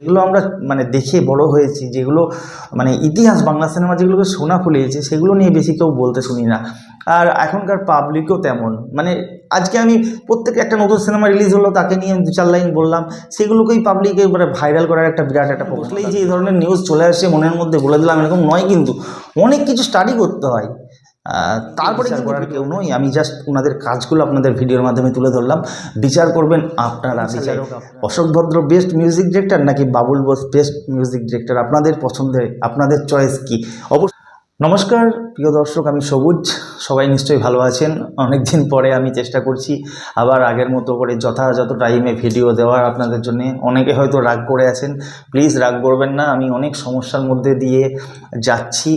যেগুলো আমরা মানে দেখে বড় হয়েছি, যেগুলো মানে ইতিহাস, বাংলা সিনেমা যেগুলোকে শোনা ফুলিয়েছে, সেগুলো নিয়ে বেশি কেউ বলতে শুনি না। আর এখনকার পাবলিকও তেমন। মানে আজকে আমি প্রত্যেকে একটা নতুন সিনেমা রিলিজ হলো, তাকে নিয়ে দু চার লাইন বললাম, সেগুলোকেই পাবলিক এবারে ভাইরাল করার একটা বিরাট একটা বসলেই যে এই ধরনের নিউজ চলে আসে, মনের মধ্যে বলে দিলাম, এরকম নয় কিন্তু, অনেক কিছু স্টাডি করতে হয়। তারপরে করার কেউ নয় আমি জাস্ট ওনাদের কাজগুলো আপনাদের ভিডিওর মাধ্যমে তুলে ধরলাম। বিচার করবেন আপনারা বিচার অশোক ভদ্র বেস্ট মিউজিক ডিরেক্টর নাকি Babul Bose best music director আপনাদের পছন্দের আপনাদের চয়েস কি? অবশ্য নমস্কার, প্রিয় দর্শক, আমি সবুজ। সবাই নিশ্চয়ই ভালো আছেন। অনেক দিন পরে আমি চেষ্টা করছি আবার আগের মতো করে যথাযথ টাইমে ভিডিও দেওয়ার আপনাদের জন্য। অনেকে হয়তো রাগ করে আছেন। প্লিজ রাগ করবেন না, আমি অনেক সমস্যার মধ্যে দিয়ে যাচ্ছি।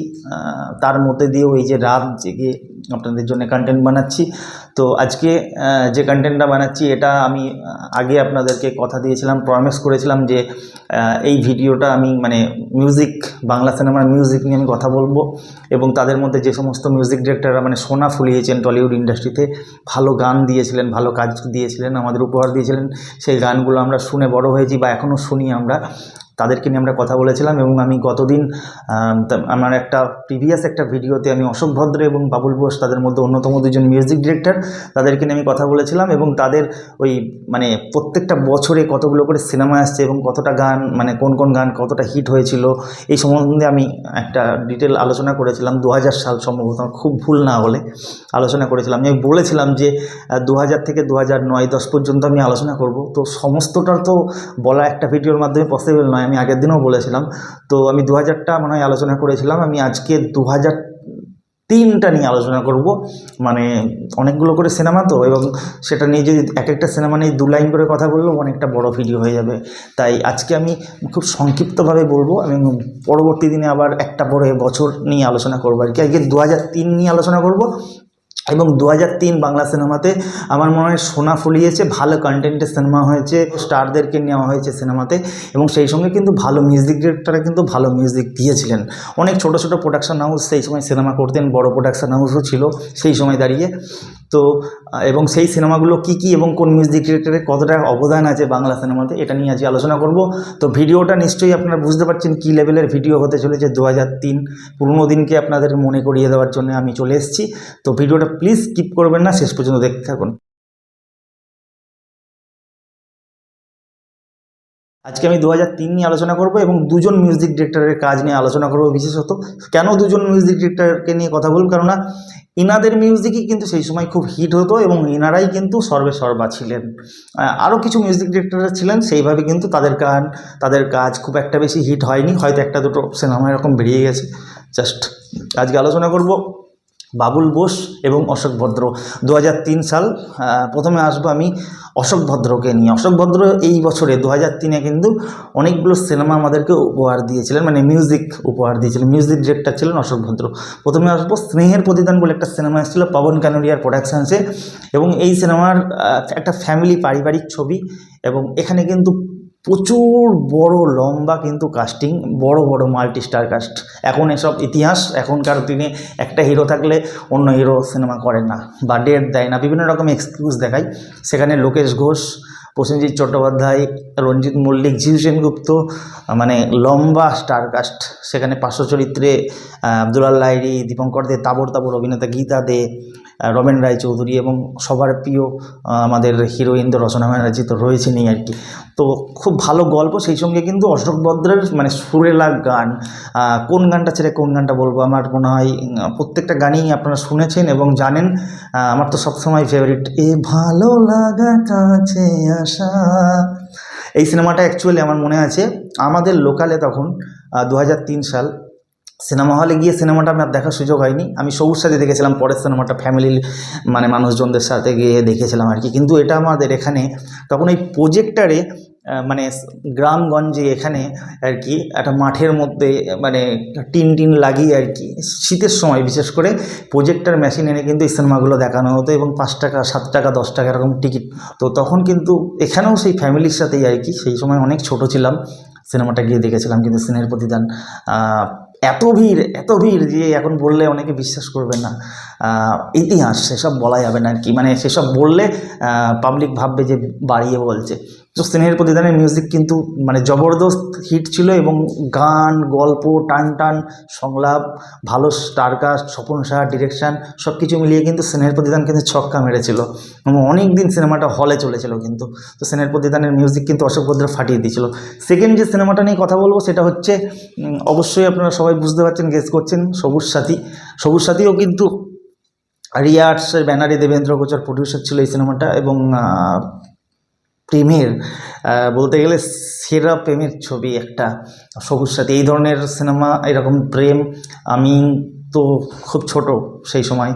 তার মধ্যে দিয়েও এই যে রাত জেগে আপনাদের জন্য কন্টেন্ট বানাচ্ছি। তো আজকে যে কন্টেন্টটা বানাচ্ছি, এটা আমি আগে আপনাদেরকে কথা দিয়েছিলাম প্রমিস করেছিলাম যে এই ভিডিওটা আমি মানে মিউজিক বাংলা সিনেমার মিউজিক নিয়ে আমি কথা বলব। এবং তাদের মধ্যে যে সমস্ত মিউজিক ডিরেক্টররা মানে সোনা ফুলিয়েছেন টলিউড ইন্ডাস্ট্রিতে, ভালো গান দিয়েছিলেন, ভালো কাজ দিয়েছিলেন, আমাদের উপহার দিয়েছিলেন, সেই গানগুলো আমরা শুনে বড় হয়েছি বা এখনও শুনি আমরা। তাদেরকে নিয়ে আমরা কথা বলেছিলাম এবং আমি গতদিন আম, আমার একটা প্রিভিয়াস একটা ভিডিওতে আমি অশোক ভদ্র এবং বাবুল বোস তাদের মধ্যে অন্যতম দুজন মিউজিক ডিরেক্টর তাদেরকে নিয়ে আমি কথা বলেছিলাম এবং তাদের ওই মানে প্রত্যেকটা বছরে কতগুলো করে সিনেমা আসছে এবং কতটা গান মানে কোন কোন গান কতটা হিট হয়েছিল এই সম্বন্ধে আমি একটা ডিটেল আলোচনা করেছিলাম দু হাজার সাল সম্ভবত খুব ভুল না হলে আলোচনা করেছিলাম। আমি বলেছিলাম যে দু হাজার থেকে দু হাজার নয় দশ পর্যন্ত আমি আলোচনা করব। তো সমস্তটা তো বলা একটা ভিডিওর মাধ্যমে পসিবল নয়। আমি আগের দিনও বলেছিলাম। তো আমি দু হাজারটা মনে হয় আলোচনা করেছিলাম। আমি আজকে দু হাজার তিনটা নিয়ে আলোচনা করব। মানে অনেকগুলো করে সিনেমা তো এবং সেটা নিয়ে যদি এক একটা সিনেমা নিয়ে দু লাইন করে কথা বললেও অনেকটা বড় ভিডিও হয়ে যাবে। তাই আজকে আমি খুব সংক্ষিপ্তভাবে বলব। আমি পরবর্তী দিনে আবার একটা পরে বছর নিয়ে আলোচনা করব আর কি। আজকে দু হাজার তিন নিয়ে আলোচনা করব। এবং দু বাংলা সিনেমাতে আমার মনে হয় সোনা ফলিয়েছে, ভালো কন্টেন্টের সিনেমা হয়েছে, স্টারদেরকে নেওয়া হয়েছে সিনেমাতে এবং সেই সঙ্গে কিন্তু ভালো মিউজিক ডিরেক্টররা কিন্তু ভালো মিউজিক দিয়েছিলেন। অনেক ছোট ছোট প্রোডাকশন হাউস সেই সময় সিনেমা করতেন, বড় প্রোডাকশন হাউসও ছিল সেই সময় দাঁড়িয়ে। তো এবং সেই সিনেমাগুলো কি কি এবং কোন মিউজিক ডিরেক্টরের কতটা অবদান আছে বাংলা সিনেমাতে এটা নিয়ে আজকে আলোচনা করব। তো ভিডিওটা নিশ্চয়ই আপনারা বুঝতে পারছেন কী লেভেলের ভিডিও হতে চলেছে দু হাজার তিন, পুরনো দিনকে আপনাদের মনে করিয়ে দেওয়ার জন্য আমি চলে এসেছি। তো ভিডিওটা প্লিজ স্কিপ করবেন না, শেষ পর্যন্ত দেখতে থাকুন। আজকে আমি দু হাজার তিন নিয়ে আলোচনা করব এবং দুজন মিউজিক ডিরেক্টরের কাজ নিয়ে আলোচনা করব বিশেষত। কেন দুজন মিউজিক ডিরেক্টরকে নিয়ে কথা বলব? কেননা ইনাদের মিউজিকই কিন্তু সেই সময় খুব হিট হতো এবং ইনারাই কিন্তু সর্বে সর্বা ছিলেন। আরও কিছু মিউজিক ডিরেক্টররা ছিলেন, সেইভাবে কিন্তু তাদের গান, তাদের কাজ খুব একটা বেশি হিট হয়নি। হয়তো একটা দুটো সিনেমা এরকম বেরিয়ে গেছে। জাস্ট আজকে আলোচনা করব বাবুল বোস এবং অশোক ভদ্র। দু হাজার তিন সাল প্রথমে আসব আমি অশোক ভদ্রকে নিয়ে। অশোক ভদ্র এই বছরে দু হাজার তিনে কিন্তু অনেকগুলো সিনেমা আমাদেরকে উপহার দিয়েছিলেন মানে মিউজিক উপহার দিয়েছিলেন মিউজিক ডিরেক্টর ছিলেন অশোক ভদ্র। প্রথমে আসব স্নেহের প্রতিদান বলে একটা সিনেমা এসেছিল পবন কানুরিয়ার প্রোডাকশানসে এবং এই সিনেমার একটা ফ্যামিলি পারিবারিক ছবি এবং এখানে কিন্তু প্রচুর বড়, লম্বা কিন্তু কাস্টিং বড় বড় মাল্টি স্টার কাস্ট এখন এসব ইতিহাস, এখনকার দিনে একটা হিরো থাকলে অন্য হিরো সিনেমা করে না বা ডেট দেয় না। বিভিন্ন রকম এক্সকিউজ দেখায়। সেখানে লোকেশ ঘোষ, প্রসেনজিৎ চট্টোপাধ্যায়, রঞ্জিত মল্লিক জিউ সেনগুপ্ত মানে লম্বা স্টার কাস্ট সেখানে পার্শ্ব চরিত্রে আব্দুল্লাহ লাইরি দীপঙ্কর দে, তাবর তাবর, অভিনেতা গীতা দে রমেন রায়চৌধুরী এবং সবার প্রিয় আমাদের হিরোইন তো রচনা ব্যানার্জি তো রয়েছেনই আর কি। তো খুব ভালো গল্প, সেই সঙ্গে কিন্তু অশোক বদ্রের মানে সুরেলা গান কোন গানটা ছেড়ে কোন গানটা বলব? আমার মনে হয় প্রত্যেকটা গানই আপনারা শুনেছেন এবং জানেন। আমার তো সবসময় ফেভারিট এ ভালো লাগা কাছে আসা। এই সিনেমাটা অ্যাকচুয়ালি আমার মনে আছে, আমাদের লোকালে তখন দু হাজার তিন সাল সিনেমা হলে গিয়ে সিনেমাটা আমার দেখার সুযোগ হয়নি। আমি সবুজ সাথে দেখেছিলাম, পরের সিনেমাটা ফ্যামিলির মানে মানুষজনদের সাথে গিয়ে দেখেছিলাম আর কি। কিন্তু এটা আমাদের এখানে তখন এই প্রজেক্টারে মানে গ্রামগঞ্জে এখানে আর কি একটা মাঠের মধ্যে মানে টিন টিন লাগিয়ে আর কি, শীতের সময় বিশেষ করে প্রজেক্টার মেশিন এনে কিন্তু এই সিনেমাগুলো দেখানো হতো এবং পাঁচ টাকা, সাত টাকা, দশ টাকা এরকম টিকিট তো তখন কিন্তু এখানেও সেই ফ্যামিলির সাথেই আর কি, সেই সময় অনেক ছোট ছিলাম। সিনেমাটা গিয়ে দেখেছিলাম কিন্তু সিনের প্রতিদান এত ভিড় এত ভিড় যে এখন বললে অনেকে বিশ্বাস করবে না। ইতিহাস, সেসব বলা যাবে না আর কি। মানে সেসব বললে পাবলিক ভাববে যে বাড়িয়ে বলছে। স্নেহের প্রতিদানের মিউজিক কিন্তু মানে জবরদস্ত হিট ছিল এবং গান, গল্প টান টান সংলাপ, ভালো স্টারকাস্ট স্বপন সাহা ডিরেকশান সব কিছু মিলিয়ে কিন্তু স্নেহের প্রতিদান কিন্তু ছক্কা মেরেছিল। এবং অনেক দিন সিনেমাটা হলে চলেছিল কিন্তু। তো স্নেহের প্রতিদানের মিউজিক কিন্তু অশোক ভদ্র ফাটিয়ে দিয়েছিল। সেকেন্ড যে সিনেমাটা নিয়ে কথা বলব সেটা হচ্ছে অবশ্যই আপনারা সবাই বুঝতে পারছেন গেস করছেন, সবুজ সাথী। সবুজ সাথীও কিন্তু রিয়া আর্টসের ব্যানারে দেবেন্দ্র গোচর প্রডিউসার ছিল এই সিনেমাটা এবং প্রেমের বলতে গেলে সেরা প্রেমের ছবি একটা সবুজ সাথী। এই ধরনের সিনেমা, এরকম প্রেম, আমি তো খুব ছোট সেই সময়।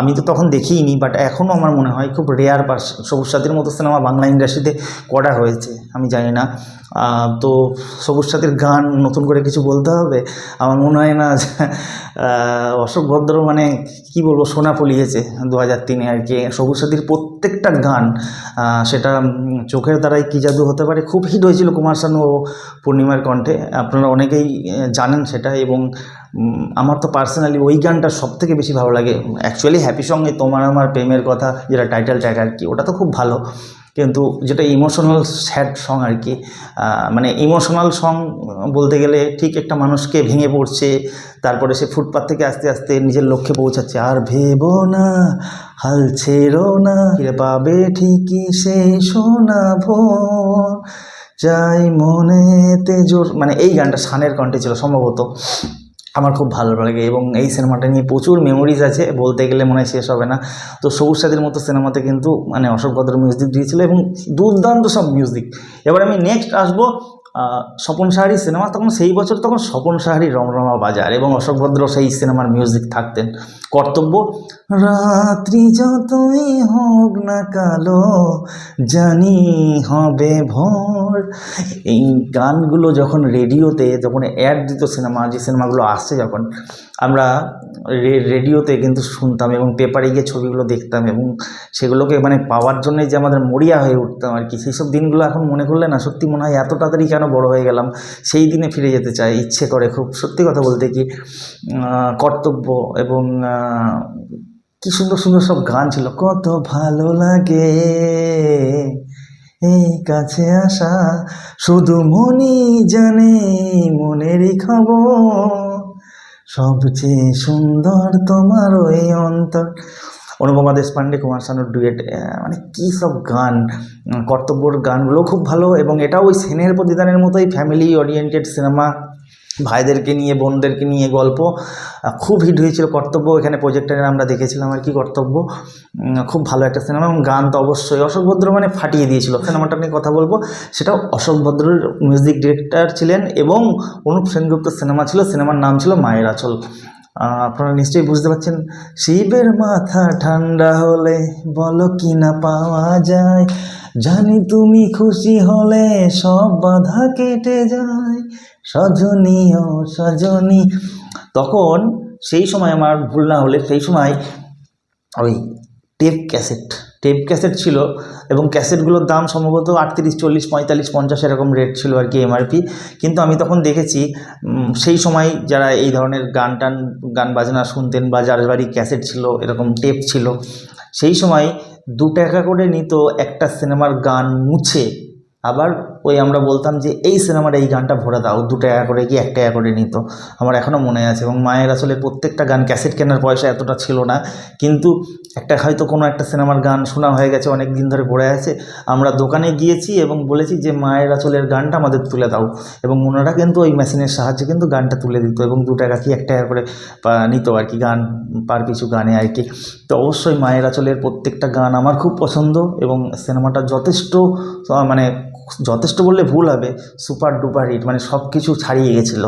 আমি তো তখন দেখিইনি বাট এখনও আমার মনে হয় খুব রেয়ার পার্স সবুজ সাথীর মতো সিনেমা বাংলা ইন্ডাস্ট্রিতে করা হয়েছে, আমি জানি না। তো সবুজ সাথীর গান নতুন করে কিছু বলতে হবে? আমার মনে হয় না অশোক ভদ্র মানে কি বলব সোনা ফলিয়েছে দু হাজার তিনে আর কি। সবুজ সাথীর প্রত্যেকটা গান সেটা চোখের দ্বারাই কী জাদু হতে পারে? খুব হিট হয়েছিল কুমার শানু ও পূর্ণিমার কণ্ঠে। আপনারা অনেকেই জানেন সেটা এবং আমার তো পার্সোনালি ওই গানটা সব থেকে বেশি ভালো লাগে। অ্যাকচুয়ালি হ্যাপি সঙ্গে তোমার আমার প্রেমের কথা, যেটা টাইটেল ট্র্যাক আর কি, ওটা তো খুব ভালো। কিন্তু যেটা ইমোশনাল স্যাড সং আর কি মানে ইমোশনাল সং বলতে গেলে ঠিক একটা মানুষকে ভেঙে পড়ছে, তারপরে সে ফুটপাথ থেকে আস্তে আস্তে নিজের লক্ষ্যে পৌঁছাচ্ছে। আর ভেবো না, হাল ছেড়ো না, ফিরে পাবে ঠিকই সেই সোনা ভোর। যাই মনেতে জোর মানে এই গানটা শানের কণ্ঠে ছিল সম্ভবত। আমার খুব ভালো লাগে এবং এই সিনেমাটা নিয়ে প্রচুর মেমোরিজ আছে, বলতে গেলে মনে হয় শেষ হবে না। তো সবুজ সাথীর মতো সিনেমাতে কিন্তু মানে অশোক ভদ্র মিউজিক দিয়েছিল এবং দুর্দান্ত সব মিউজিক এবার আমি নেক্সট আসব স্বপন সাহারি সিনেমা। তখন সেই বছর তখন স্বপন সাহারি রমরমা বাজার এবং অশোক ভদ্র সেই সিনেমার মিউজিক থাকতেন। কর্তব্য রাত্রি যতই হোক না কালো জানি হবে ভোর। এই গানগুলো যখন রেডিওতে, যখন অ্যাড দিত সিনেমা, যে সিনেমাগুলো আসছে যখন, আমরা রেডিওতে কিন্তু শুনতাম এবং পেপারে গিয়ে ছবিগুলো দেখতাম এবং সেগুলোকে মানে পাওয়ার জন্যই যে আমাদের মরিয়া হয়ে উঠতাম আর কি। সেই সব দিনগুলো এখন মনে করলে না, সত্যি মনে হয় এত তাড়াতাড়ি কেন বড় হয়ে গেলাম? সেই দিনে ফিরে যেতে চাই, ইচ্ছে করে খুব। সত্যি কথা বলতে কি কর্তব্য এবং কি সুন্দর সুন্দর সব গান ছিল। কত ভালো লাগে এই কাছে আসা। শুধু মনি জানে মনেরই খবর। সবচেয়ে সুন্দর তোমার ওই অন্তর। অনুপমা দেশপান্ডে, কুমার শানুর ডুয়েট মানে কী সব গান, কর্তব্যর গানগুলো খুব ভালো এবং এটাও ওই সেনের প্রতিদানের মতোই ফ্যামিলি ওরিয়েন্টেড সিনেমা ভাইদেরকে নিয়ে, বোনদেরকে নিয়ে গল্প। খুব হিট হয়েছিল কর্তব্য। এখানে প্রজেক্টারে আমরা দেখেছিলাম আর কি কর্তব্য। খুব ভালো একটা সিনেমা এবং গান তো অবশ্যই। অশোক ভদ্র মানে ফাটিয়ে দিয়েছিল। সিনেমাটা নিয়ে কথা বলব। সেটা অশোক ভদ্রর মিউজিক ডিরেক্টর ছিলেন এবং অনুপ সেনগুপ্ত সিনেমা ছিল। সিনেমার নাম ছিল মায়ের আচল। আপনারা নিশ্চয়ই বুঝতে পারছেন। শিবের মাথা ঠান্ডা হলে বলো কি না পাওয়া যায়? জানি তুমি খুশি হলে সব বাধা কেটে যায়। সজনী ও সজনী। তখন সেই সময় আমার ভুল না হলে সেই সময় ওই টেপ ক্যাসেট টেপ ক্যাসেট ছিল এবং ক্যাসেটগুলোর দাম সম্ভবত আটত্রিশ, চল্লিশ, পঁয়তাল্লিশ, পঞ্চাশ এরকম রেট ছিল আর কি এমআরপি কিন্তু আমি তখন দেখেছি সেই সময় যারা এই ধরনের গান টান, গান বাজনা শুনতেন বা যার বাড়ি ক্যাসেট ছিল, এরকম টেপ ছিল, সেই সময় দু টাকা করে নিত একটা সিনেমার গান মুছে, আবার ওই আমরা বলতাম যে, এই সিনেমার এই গানটা ভরে দাও। দু টাকা করে কি, এক করে নিত। আমার এখনও মনে আছে এবং মায়ের আসলে প্রত্যেকটা গান, ক্যাসেট কেনার পয়সা এতটা ছিল না। কিন্তু একটা হয়তো কোনো একটা সিনেমার গান শোনা হয়ে গেছে, অনেক দিন ধরে পড়ে আছে। আমরা দোকানে গিয়েছি এবং বলেছি যে, মায়ের আসলের গানটা আমাদের তুলে দাও। এবং ওনারা কিন্তু ওই মেশিনের সাহায্যে কিন্তু গানটা তুলে দিত এবং দু টাকা কি, এক টাকা করে নিত আর কি গান, পার কিছু গানে আর কি। তো অবশ্যই মায়ের আঁচলের প্রত্যেকটা গান আমার খুব পছন্দ এবং সিনেমাটা যথেষ্ট মানে যথেষ্ট বললে ভুল হবে সুপার ডুপার হিট মানে সব কিছু ছাড়িয়ে গেছিল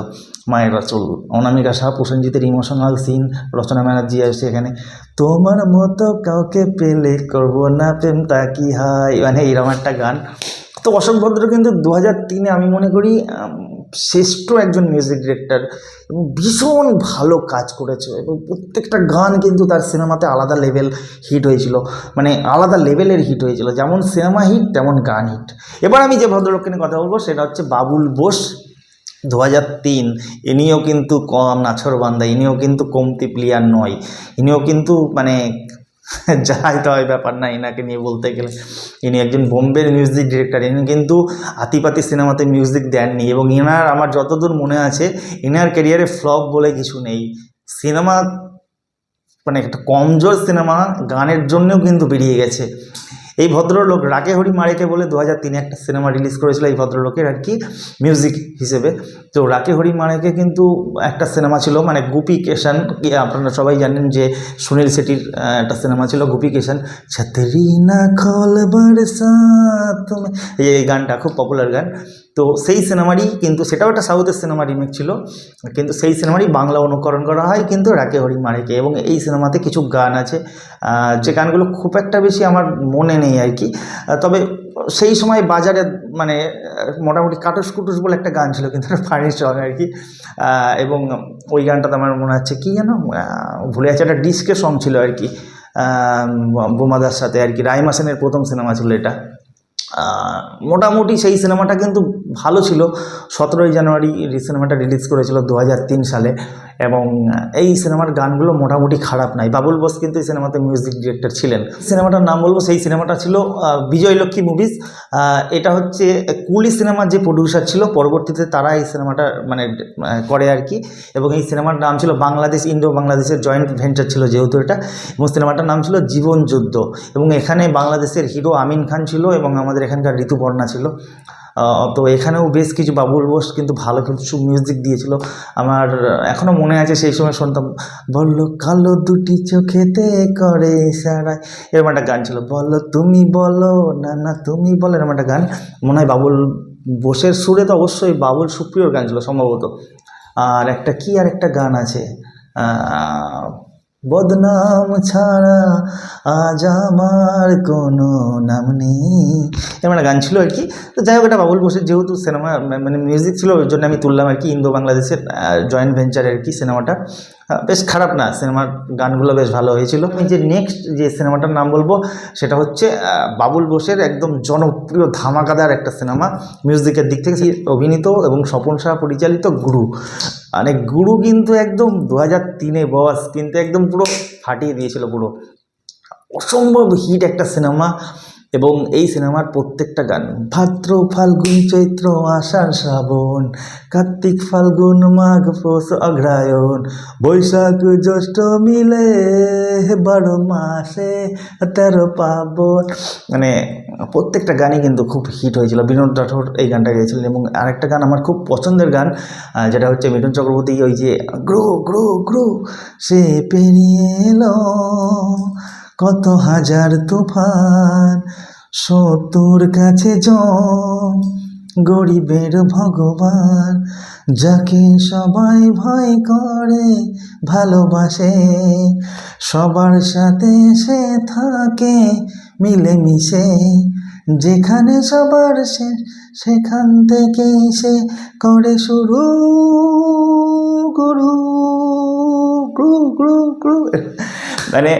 মায়ের রচল অনামিকা শাহ, প্রসেনজিতের ইমোশনাল সিন রচনা ব্যানার্জি আসছে এখানে। তোমার মতো কাউকে পেলে করব না প্রেম তা কি হয়? মানে এরকম একটা গান। তো অশোক ভদ্র কিন্তু দু হাজার তিনে আমি মনে করি শ্রেষ্ঠ একজন মিউজিক ডিরেক্টর এবং ভীষণ ভালো কাজ করেছে এবং প্রত্যেকটা গান কিন্তু তার সিনেমাতে আলাদা লেভেল হিট হয়েছিল। মানে আলাদা লেভেলের হিট হয়েছিল। যেমন সিনেমা হিট তেমন গান হিট এবার আমি যে ভদ্রলোককে নিয়ে কথা বলব, সেটা হচ্ছে বাবুল বোস দু হাজার তিন। ইনিও কিন্তু কম, নাছর বান্দা। ইনিও কিন্তু কমতি প্লেয়ার নয়। ইনিও কিন্তু মানে যাই তো হয় ব্যাপার না, ইনাকে নিয়ে বলতে গেলে। ইনি একজন বোম্বের মিউজিক ডিরেক্টর ইনি কিন্তু আতিপাতি সিনেমাতে মিউজিক দেননি এবং ইনার আমার যতদূর মনে আছে, ইনার ক্যারিয়ারে ফ্লপ বলে কিছু নেই। সিনেমা মানে একটা কমজোর সিনেমা গানের জন্যও কিন্তু বেরিয়ে গেছে। এই ভদ্রলোক রাগে হরি মারেকে বলে দু হাজার একটা সিনেমা রিলিজ করেছিল এই ভদ্রলোকের আর কি মিউজিক হিসেবে। তো রাকে হরি মারেকে কিন্তু একটা সিনেমা ছিল মানে গুপি কেশান আপনারা সবাই জানেন যে সুনীল শেঠির একটা সিনেমা ছিল গুপি কেশান, ছাত্রী না খল এই গানটা খুব পপুলার গান। তো সেই সিনেমারই কিন্তু, সেটাও একটা সাউথের সিনেমা রিমেক ছিল, কিন্তু সেই সিনেমারই বাংলা অনুকরণ করা হয় কিন্তু রাকে হরি মারেকে এবং এই সিনেমাতে কিছু গান আছে যে গানগুলো খুব একটা বেশি আমার মনে নেই আর কি। তবে সেই সময় বাজারে মানে মোটামুটি কাটুস কুটুস বলে একটা গান ছিল কিন্তু ফানি সং আর কি। এবং ওই গানটাতে আমার মনে হচ্ছে কি যেন ভুলে যাচ্ছে, একটা ডিস্কের সং ছিল আর কি। বোমাদার সাথে আর কি, রাইমা সেনের প্রথম সিনেমা ছিল এটা। মোটামুটি সেই সিনেমাটা কিন্তু ভালো ছিল। সতেরোই জানুয়ারি এই সিনেমাটা রিলিজ করেছিল দু হাজার তিন সালে এবং এই সিনেমার গানগুলো মোটামুটি খারাপ নাই। বাবুল বোস কিন্তু এই সিনেমাতে মিউজিক ডিরেক্টর ছিলেন। সিনেমাটার নাম বলব, সেই সিনেমাটা ছিল বিজয়লক্ষ্মী মুভিজ এটা হচ্ছে কুলি সিনেমার যে প্রডিউসার ছিল, পরবর্তীতে তারা এই সিনেমাটা মানে করে আর কি। এবং এই সিনেমার নাম ছিল বাংলাদেশ ইন্ডো বাংলাদেশের জয়েন্ট ভেঞ্চার ছিল যেহেতু এটা। এবং সিনেমাটার নাম ছিল জীবন যুদ্ধ। এবং এখানে বাংলাদেশের হিরো আমিন খান ছিল এবং আমাদের এখানকার ঋতুপর্ণা ছিল। তো এখানেও বেশ কিছু বাবুল বোস কিন্তু ভালো কিছু মিউজিক দিয়েছিল। আমার এখনও মনে আছে সেই সময় শুনতাম বলল কালো দুটি চোখেতে করে সারাই এরকম একটা গান ছিল, বলো তুমি বলো, না না, তুমি বলো। এরকম একটা গান। মনে হয় বাবুল বোসের সুরে তো অবশ্যই বাবুল সুপ্রিয়র গান ছিল সম্ভবত। আর একটা কি আর একটা গান আছে? বদনাম ছাড়া আজ আমার কোনো নাম নেই। এরকম একটা গান ছিল আর কি। তো যাই হোক, এটা বাবুল বোসের যেহেতু সিনেমা মানে মিউজিক ছিল, ওই জন্য আমি তুললাম আর কি ইন্দো বাংলাদেশের জয়েন্ট ভেঞ্চার আর কি সিনেমাটা বেশ খারাপ না, সিনেমার গানগুলো বেশ ভালো হয়েছিল। আমি যে নেক্সট যে সিনেমাটার নাম বলব, সেটা হচ্ছে বাবুল বোসের একদম জনপ্রিয় ধামাকাদার একটা সিনেমা, মিউজিকের দিক থেকে অভিনীত এবং স্বপন শাহ পরিচালিত গুরু। মানে গুরু কিন্তু একদম দু হাজার তিনে বস কিন্তু একদম পুরো ফাটিয়ে দিয়েছিল পুরো। অসম্ভব হিট একটা সিনেমা। এবং এই সিনেমার প্রত্যেকটা গান, ভাদ্র ফাল্গুন, চৈত্র আষাঢ়, শ্রাবণ, কার্তিক ফাল্গুন, মাঘ, পৌষ অগ্রায়ণ বৈশাখ, জ্যৈষ্ঠ মিলে বারো মাসে, তেরো পাবন মানে প্রত্যেকটা গানই কিন্তু খুব হিট হয়েছিল। বিনোদ রাঠোর এই গানটা গেয়েছিলেন এবং আরেকটা গান আমার খুব পছন্দের গান যেটা হচ্ছে মিঠুন চক্রবর্তী, ওই যে, গ্রো গ্রো গ্রো, সে পেরিয়ে এলো। কত হাজার তুফান? শত্রুর কাছে জম গরিবের ভগবান। যাকে সবাই ভয় করে, ভালোবাসে। সবার সাথে সে থাকে, মিলেমিশে। যেখানে সবার সে, সেখান থেকেই সে করে শুরু, গুরু। গ্রু গ্রু ক্রু। মানে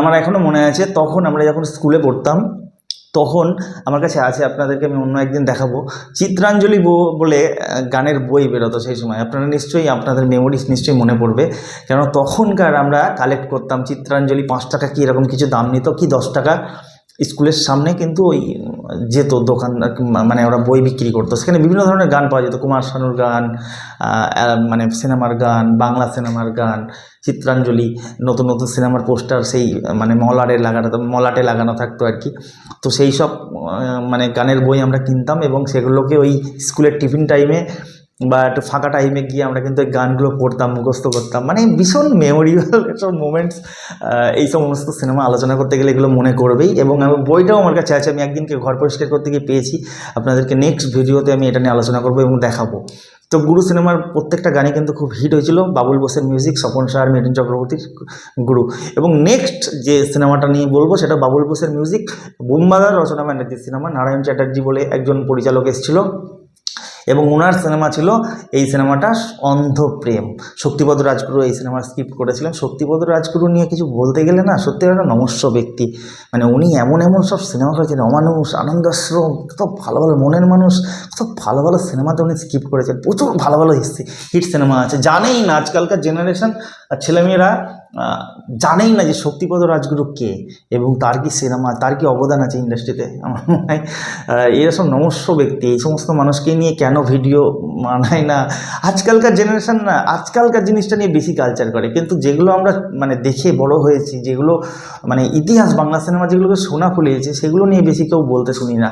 আমার এখনও মনে আছে, তখন আমরা যখন স্কুলে পড়তাম, তখন আমার কাছে আছে, আপনাদেরকে আমি অন্য একদিন দেখাবো, চিত্রাঞ্জলি বলে গানের বই বেরোতো সেই সময়। আপনারা নিশ্চয়ই, আপনাদের মেমোরিজ নিশ্চয়ই মনে পড়বে। কেন, তখনকার আমরা কালেক্ট করতাম, চিত্রাঞ্জলি পাঁচ টাকা কি এরকম কিছু দাম নিত, কি দশ টাকা? স্কুলের সামনে কিন্তু ওই যেত দোকান মানে ওরা বই বিক্রি করতো। সেখানে বিভিন্ন ধরনের গান পাওয়া যেত, কুমার শানুর গান মানে সিনেমার গান, বাংলা সিনেমার গান, চিত্রাঞ্জলি, নতুন নতুন সিনেমার পোস্টার, সেই মানে মলারে লাগানো, মলাটে লাগানো থাকতো আর কি। তো সেই সব মানে গানের বই আমরা কিনতাম এবং সেগুলোকে ওই স্কুলের টিফিন টাইমে বা একটু ফাঁকা টাইমে গিয়ে আমরা কিন্তু ওই গানগুলো পড়তাম, মুখস্থ করতাম। মানে ভীষণ মেমোরিয়াল সব মোমেন্টস এই সমস্ত সিনেমা আলোচনা করতে গেলে এগুলো মনে করবেই। এবং আমি বইটাও আমার কাছে আছে, আমি একদিনকে ঘর পরিষ্কার করতে গিয়ে পেয়েছি। আপনাদেরকে নেক্সট ভিডিওতে আমি এটা নিয়ে আলোচনা করব এবং দেখাবো। তো গুরু সিনেমার প্রত্যেকটা গানে কিন্তু খুব হিট হয়েছিল। বাবুল বোসের মিউজিক স্বপন শাহ আর মিঠুন চক্রবর্তীর গুরু। এবং নেক্সট যে সিনেমাটা নিয়ে বলব, সেটা বাবুল বোসের মিউজিক বুম্বাদার রচনা ব্যানার্জির সিনেমা নারায়ণ চ্যাটার্জি বলে একজন পরিচালক এসেছিল। এবং ওনার সিনেমা ছিল এই সিনেমাটা অন্ধপ্রেম। শক্তিপদ রাজগুরু এই সিনেমার স্ক্রিপ্ট করেছিলেন। শক্তিপদ রাজগুরু নিয়ে কিছু বলতে গেলে না সত্যি একটা নমস্য ব্যক্তি। মানে উনি এমন এমন সব সিনেমা করেছেন, অমানুষ, আনন্দাশ্রম, কত ভালো ভালো মনের মানুষ, কত ভালো ভালো সিনেমাতে উনি স্ক্রিপ্ট করেছেন। প্রচুর ভালো ভালো হিট সিনেমা আছে। জানেই না, আজকালকার জেনারেশন ছেলেমেয়েরা জানেই না যে শক্তিপদ রাজগুরু কে এবং তার কি সিনেমা তার কি অবদান আছে ইন্ডাস্ট্রিতে? আমার মনে হয় আহ, এরকম নমস্য ব্যক্তি এই সমস্ত মানুষকে নিয়ে কেন ভিডিও মানায় না? আজকালকার জেনারেশন না আজকালকার জিনিসটা নিয়ে বেশি কালচার করে। কিন্তু যেগুলো আমরা মানে দেখে বড় হয়েছি যেগুলো মানে ইতিহাস বাংলা সিনেমা যেগুলোকে শোনা ফুলিয়েছে সেগুলো নিয়ে বেশি কেউ বলতে শুনি না।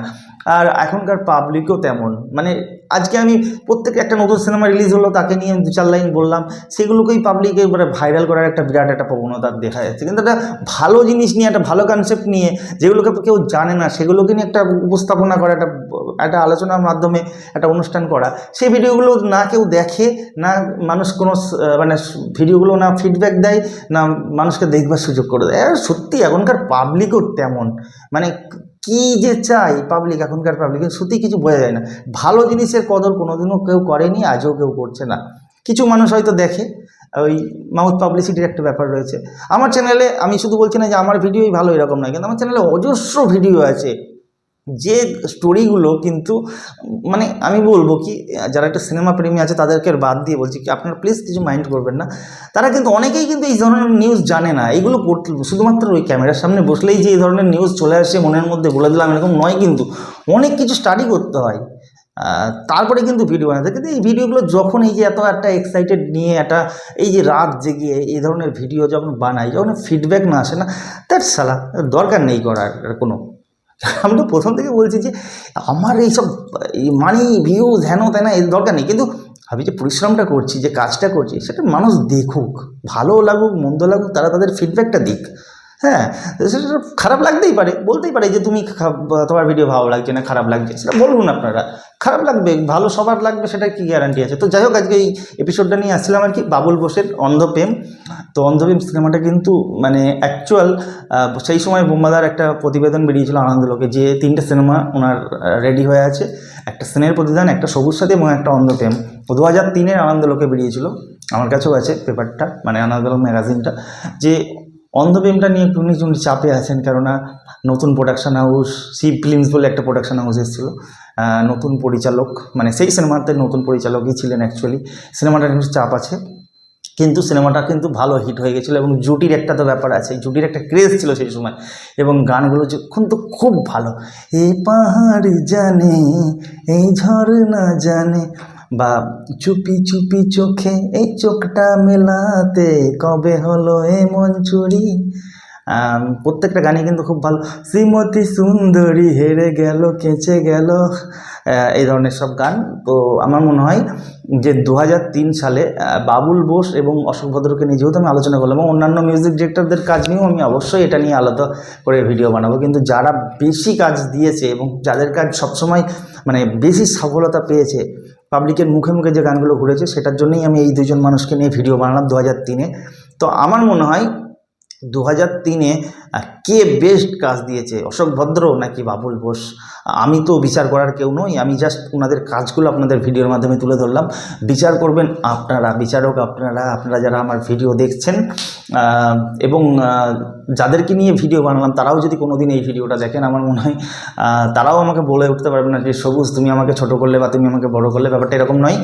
আর এখনকার পাবলিকও তেমন। মানে আজকে আমি প্রত্যেকে একটা নতুন সিনেমা রিলিজ হলো, তাকে নিয়ে দু চার লাইন বললাম, সেগুলোকেই পাবলিকে এবারে ভাইরাল করার একটা বিরাট একটা প্রবণতা দেখা যাচ্ছে। কিন্তু একটা ভালো জিনিস নিয়ে, একটা ভালো কনসেপ্ট নিয়ে, যেগুলোকে কেউ জানে না, সেগুলোকে নিয়ে একটা উপস্থাপনা করা, একটা একটা আলোচনার মাধ্যমে একটা অনুষ্ঠান করা, সেই ভিডিওগুলো না কেউ দেখে, না মানুষ কোনো মানে ভিডিওগুলো না ফিডব্যাক দেয়, না মানুষকে দেখবার সুযোগ করে দেয়। সত্যি এখনকার পাবলিকও তেমন। মানে কি যে চাই পাবলিক এখনকার পাবলিক সত্যি কিছু বোঝা যায় না। ভালো জিনিসের কদর কোনোদিনও কেউ করেনি, আজও কেউ করছে না। কিছু মানুষ হয়তো দেখে, ওই মাউথ পাবলিসিটির একটা ব্যাপার রয়েছে। আমার চ্যানেলে আমি শুধু বলছি না যে আমার ভিডিওই ভালো এরকম নয়, কিন্তু আমার চ্যানেলে অজস্র ভিডিও আছে। যে স্টোরিগুলো কিন্তু মানে আমি বলব কি, যারা একটা সিনেমা প্রেমী আছে তাদেরকে বাদ দিয়ে বলছি কি, আপনারা প্লিজ কিছু মাইন্ড করবেন না। তারা কিন্তু অনেকেই কিন্তু এই ধরনের নিউজ জানে না। এইগুলো করতে, শুধুমাত্র ওই ক্যামেরার সামনে বসলেই যে এই ধরনের নিউজ চলে আসে, মনের মধ্যে বলে দিলাম এরকম নয় কিন্তু, অনেক কিছু স্টাডি করতে হয়। তারপরে কিন্তু ভিডিও বানাতে কিন্তু এই ভিডিওগুলো যখন এই যে এত একটা এক্সাইটেড নিয়ে একটা, এই যে রাত জেগে এই ধরনের ভিডিও যখন বানাই যখন ফিডব্যাক না আসে না তার সালা দরকার নেই করার কোনো। আমি তো প্রথম থেকে বলছি যে আমার এইসব মানি ভিউজ হেন তেনা, এর দরকার নেই। কিন্তু আমি যে পরিশ্রমটা করছি, যে কাজটা করছি, সেটা মানুষ দেখুক, ভালো লাগুক, মন্দ লাগুক, তারা তাদের ফিডব্যাকটা দিক। হ্যাঁ সেটা খারাপ লাগতেই পারে, বলতেই পারে যে তুমি তোমার ভিডিও ভালো লাগছে না, খারাপ লাগছে, সেটা বলুন আপনারা। খারাপ লাগবে, ভালো সবার লাগবে, সেটা কি গ্যারান্টি আছে? তো যাই হোক, আজকে এই এপিসোডটা নিয়ে আসছিলাম আর কি, বাবুল বোসের অন্ধপ্রেম তো অন্ধপ্রেম সিনেমাটা কিন্তু মানে অ্যাকচুয়াল সেই সময় বোম্বাদার একটা প্রতিবেদন বেরিয়েছিল আনন্দলোকে, যে তিনটে সিনেমা ওনার রেডি হয়ে আছে। একটা স্নেহের প্রতিদান, একটা সবুজ সাথী এবং একটা অন্ধপ্রেম। দু হাজার তিনের আনন্দলোকে বেরিয়েছিল, আমার কাছেও আছে পেপারটা মানে আনন্দলোক ম্যাগাজিনটা, যে অন্ধপ্রেমটা নিয়ে একটু উনি চাপে আছেন, কেননা নতুন প্রোডাকশন হাউস শিব ফিল্মস বলে একটা প্রোডাকশন হাউস এসেছিল নতুন পরিচালক মানে সেই সিনেমাতে নতুন পরিচালকই ছিলেন অ্যাকচুয়ালি সিনেমাটার একটু চাপ আছে। কিন্তু সিনেমাটা কিন্তু ভালো হিট হয়ে গেছিল এবং জুটির একটা তো ব্যাপার আছে জুটির একটা ক্রেজ ছিল সেই সময় এবং গানগুলো যখন তো খুব ভালো। এই পাহাড় জানে এই ঝর্ণা জানে বা চুপি চুপি চোখে এই চোখটা মেলাতে কবে হলো এমন চুরি? আম, প্রত্যেকটা গানই কিন্তু খুব ভালো। শ্রীমতী সুন্দরী হেরে গেল, কেঁচে গেল। এই ধরনের সব গান। তো আমার মনে হয় যে দু হাজার তিন সালে বাবুল বোস এবং অশোক ভদ্রকে নিয়ে যেহেতু আমি আলোচনা করলাম এবং অন্যান্য মিউজিক ডিরেক্টরদের কাজ নিয়েও আমি অবশ্যই এটা নিয়ে আলাদা করে ভিডিও বানাবো। কিন্তু যারা বেশি কাজ দিয়েছে এবং যাদের কাজ সবসময় মানে বেশি সফলতা পেয়েছে পাবলিকের মুখে মুখে যে গানগুলো ঘুরেছে, সেটার জন্যই আমি এই দুজন মানুষকে নিয়ে ভিডিও বানালাম দু হাজার তিনে। তো আমার মনে হয় দু হাজার তিনে কে বেস্ট কাজ দিয়েছে? অশোক ভদ্র নাকি বাবুল বোস? আমি তো বিচার করার কেউ নই, আমি জাস্ট ওনাদের কাজগুলো আপনাদের ভিডিওর মাধ্যমে তুলে ধরলাম। বিচার করবেন আপনারা, বিচারক আপনারা আপনারা যারা আমার ভিডিও দেখছেন এবং যাদেরকে নিয়ে ভিডিও বানালাম, তারাও যদি কোনো দিন এই ভিডিওটা দেখেন, আমার মনে হয় তারাও আমাকে বলে উঠতে পারবে না যে, সবুজ, তুমি আমাকে ছোট করলে বা তুমি আমাকে বড় করলে। ব্যাপারটা এরকম নয়।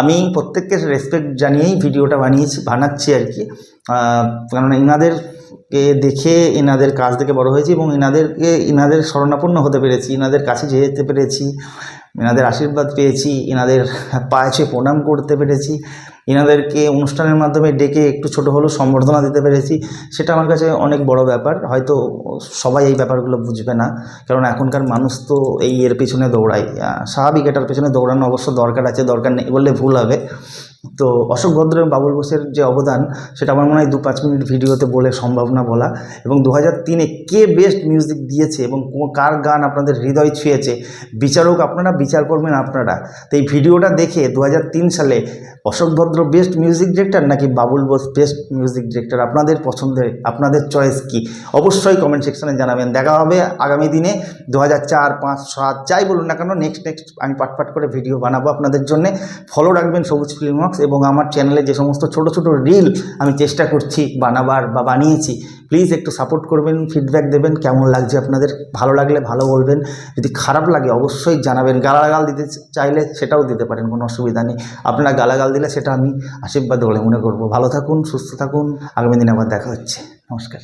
আমি প্রত্যেককে রেসপেক্ট জানিয়েই ভিডিওটা বানিয়েছি, বানাচ্ছি আর কি। কারণ ইনাদেরকে দেখে এনাদের কাজ থেকে বড় হয়েছি এবং এনাদেরকে এনাদের শরণাপন্ন হতে পেরেছি এনাদের কাছে যেতে পেরেছি এনাদের আশীর্বাদ পেয়েছি এনাদের পায়ে প্রণাম করতে পেরেছি এনাদেরকে অনুষ্ঠানের মাধ্যমে ডেকে একটু ছোট হলেও সম্বর্ধনা দিতে পেরেছি, সেটা আমার কাছে অনেক বড় ব্যাপার। হয়তো সবাই এই ব্যাপারগুলো বুঝবে না, কারণ এখনকার মানুষ তো এই এর পেছনে দৌড়ায়। স্বাভাবিক এটার পেছনে দৌড়ানো অবশ্য দরকার আছে, দরকার নেই বললে ভুল হবে। তো অশোক ভদ্র এবং বাবুল বোসের যে অবদান, সেটা আমার মনে হয় দু পাঁচ মিনিট ভিডিওতে বলে সম্ভব না বলা। এবং দু হাজার তিনে কে বেস্ট মিউজিক দিয়েছে এবং কার গান আপনাদের হৃদয় ছুঁয়েছে? বিচারক আপনারা বিচার করবেন আপনারা। তো এই ভিডিওটা দেখে দু হাজার তিন সালে অশোক ভদ্র বেস্ট মিউজিক ডিরেক্টর নাকি Babul Bose best music director, আপনাদের পছন্দের, আপনাদের চয়েস কি? অবশ্যই কমেন্ট সেকশনে জানাবেন। দেখা হবে আগামী দিনে দু হাজার চার, পাঁচ, সাত, যাই বলুন না কেন নেক্সট নেক্সট আমি পাট পাট করে ভিডিও বানাবো আপনাদের জন্য। ফলো রাখবেন সবুজ ফিল্মওয়ার্কস এবং আমার চ্যানেলে যে সমস্ত ছোট ছোট রিল আমি চেষ্টা করছি বানাবার বা বানিয়েছি প্লিজ একটু সাপোর্ট করবেন ফিডব্যাক দেবেন, কেমন লাগছে আপনাদের? ভালো লাগলে ভালো বলবেন। যদি খারাপ লাগে অবশ্যই জানাবেন। গালাগাল দিতে চাইলে সেটাও দিতে পারেন, কোনো অসুবিধা নেই। আপনারা গালাগাল দিলে সেটা আমি আশীর্বাদ বলে মনে করব। ভালো থাকুন, সুস্থ থাকুন। আগামী দিনে আবার দেখা হচ্ছে। নমস্কার।